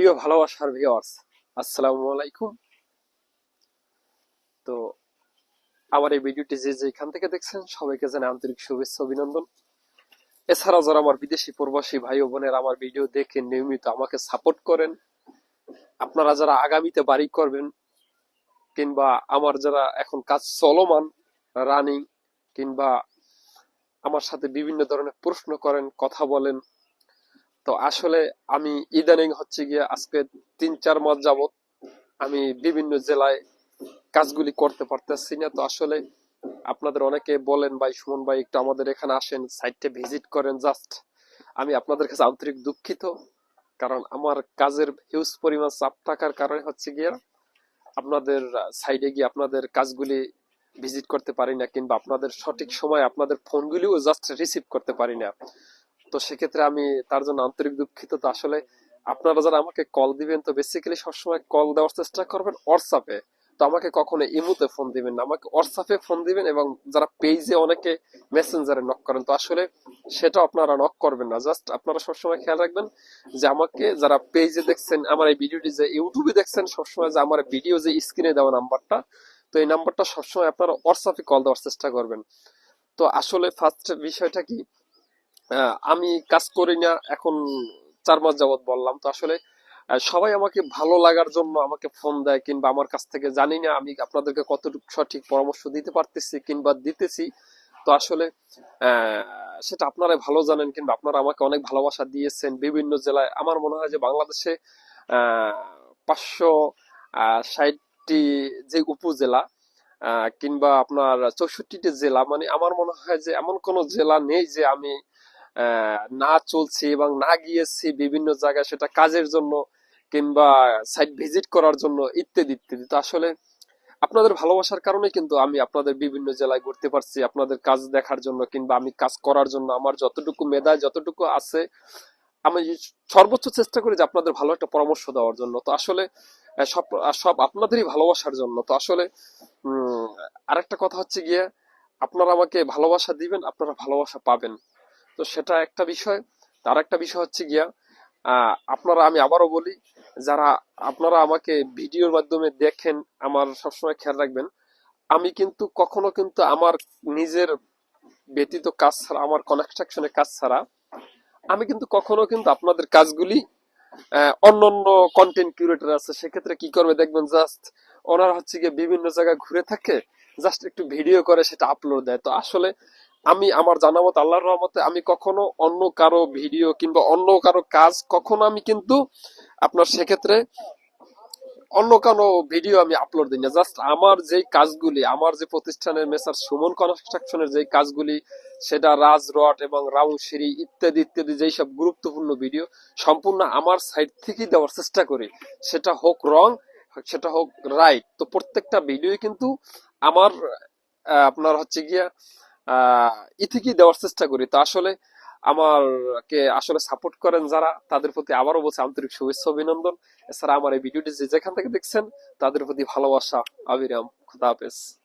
প্রিয় ভালোবাসার ভিউয়ার্স আসসালামু আলাইকুম। তো আমার এই ভিডিওটি যে যেখান থেকে দেখছেন, সবাইকে জানাই আন্তরিক শুভেচ্ছা অভিনন্দন। এছাড়াও যারা আমার বিদেশি প্রবাসী ভাই বোনের আমার ভিডিও দেখে নিয়মিত আমাকে সাপোর্ট করেন, আপনারা যারা আগামীতে বাড়ি করবেন, কিংবা আমার যারা এখন কাজ চলমান রানিং কিংবা আমার সাথে বিভিন্ন ধরনের প্রশ্ন করেন, কথা বলেন তো আসলে আমি ইদানিং হচ্ছে গিয়ে আজকে তিন, চার মাস যাবত আমি বিভিন্ন জেলায় কাজগুলি করতে পারতেছি না। তো আসলে আপনাদের অনেকে বলেন, ভাই সুমন ভাই একটু আমাদের এখানে আসেন সাইটে ভিজিট করেন জাস্ট আমি আপনাদের কাছে আন্তরিক দুঃখিত, কারণ আমার কাজের হিউজ পরিমাণ চাপ থাকার কারণে হচ্ছে গিয়ে আপনাদের সাইডে গিয়ে আপনাদের কাজগুলি ভিজিট করতে পারি না, কিংবা আপনাদের সঠিক সময় আপনাদের ফোনগুলিও জাস্ট রিসিভ করতে পারি না। তো সেক্ষেত্রে আমি তার জন্য আন্তরিক দুঃখিত। তো আসলে আপনারা যারা আমাকে কল দিবেন, তো বেসিক্যালি সবসময় কল দেওয়ার চেষ্টা করবেন হোয়াটসঅ্যাপে তো আমাকে কখনো ইমুতে ফোন দিবেন না। আমাকে হোয়াটসঅ্যাপে ফোন দিবেন এবং যারা পেজে অনেকে মেসেঞ্জারে নক করেন, তো আসলে সেটা আপনারা নক করবেন না। জাস্ট আপনারা সবসময় খেয়াল রাখবেন যে আমাকে যারা পেজে দেখছেন, আমার এই ভিডিওটি যে ইউটিউবে দেখছেন, সবসময় যে আমার ভিডিও যে স্ক্রিনে দেওয়া নাম্বারটা তো এই নাম্বারটা সবসময় আপনারা হোয়াটসঅ্যাপে কল দেওয়ার চেষ্টা করবেন। তো আসলে ফার্স্ট বিষয়টা কি? আমি কাজ করি না, এখন চার মাস যাবত বললাম। তো আসলে সবাই আমাকে ভালো লাগার জন্য আমাকে ফোন দেয় কিংবা আমার কাছ থেকে জানি না আমি আপনাদেরকে কতটুকু সঠিক পরামর্শ দিতে পারতেছি কিংবা দিতেছি। তো আসলে সেটা আপনারা ভালো জানেন কিংবা আপনারা আমাকে অনেক ভালোবাসা দিয়েছেন বিভিন্ন জেলায়। আমার মনে হয় যে বাংলাদেশে পাঁচশো ষাটটি যে উপজেলা কিংবা আপনার চৌষট্টিটি জেলা মানে আমার মনে হয় যে এমন কোনো জেলা নেই যে আমি না চলছি এবং না গিয়েছি বিভিন্ন জায়গায় সেটা কাজের জন্য কিংবা সাইট ভিজিট করার জন্য ইত্যাদি ইত্যাদি। তো আসলে আপনাদের ভালোবাসার কারণে কিন্তু আমি আপনাদের বিভিন্ন জেলায় ঘুরতে পারছি আপনাদের কাজ দেখার জন্য কিংবা আমি কাজ করার জন্য আমার যতটুকু মেধায় যতটুকু আছে আমি সর্বোচ্চ চেষ্টা করি যে আপনাদের ভালো একটা পরামর্শ দেওয়ার জন্য। তো আসলে সব সব আপনাদেরই ভালোবাসার জন্য। তো আসলে উম, আরেকটা কথা হচ্ছে গিয়ে আপনারা আমাকে ভালোবাসা দিবেন আপনারা ভালোবাসা পাবেন। তো সেটা একটা বিষয়। তার একটা বিষয় হচ্ছে গিয়া আপনারা আমি আবারও বলি, যারা আপনারা আমাকে ভিডিওর মাধ্যমে দেখেন, আমার সবসময় খেয়াল রাখবেন, আমি কিন্তু কখনো কিন্তু আমার নিজের ব্যতীত কাজ ছাড়া, আমার কনস্ট্রাকশনের কাজ ছাড়া, আমি কিন্তু কখনো কিন্তু আপনাদের কাজগুলি অন্য অন্য কন্টেন্ট কিউরেটর আছে, সেক্ষেত্রে কি করবে দেখবেন জাস্ট ওনারা হচ্ছে গিয়ে বিভিন্ন জায়গায় ঘুরে থাকে জাস্ট একটু ভিডিও করে, সেটা আপলোড দেয়। তো আসলে আমি আমার জানা মতো আল্লাহর রহমতে আমি কখনো অন্য কারও ভিডিও কিংবা অন্য কারও কাজ কখনো আমি কিন্তু আপনার সেক্ষেত্রে অন্য কোনো ভিডিও আমি আপলোড দিই না জাস্ট আমার যেই কাজগুলি, আমার যে প্রতিষ্ঠানের মেসার সুমন কনস্ট্রাকশনের যেই কাজগুলি, সেটা রাজ রড এবং রাউন্ড ইত্যাদি ইত্যাদি যেই সব গুরুত্বপূর্ণ ভিডিও, সম্পূর্ণ আমার সাইড থেকেই দেওয়ার চেষ্টা করি। সেটা হোক রং সেটা হোক রাইট তো প্রত্যেকটা ভিডিও কিন্তু আমার আপনার হচ্ছে গিয়া আহ, ই দেওয়ার চেষ্টা করি। তো আসলে আমারকে আসলে সাপোর্ট করেন যারা, তাদের প্রতি আবারও বলছে আন্তরিক শুভেচ্ছা, অভিনন্দন। এছাড়া আমার এই ভিডিওটি যে যেখান থেকে দেখছেন, তাদের প্রতি ভালোবাসা। আবিরাম খুদা হাফেজ।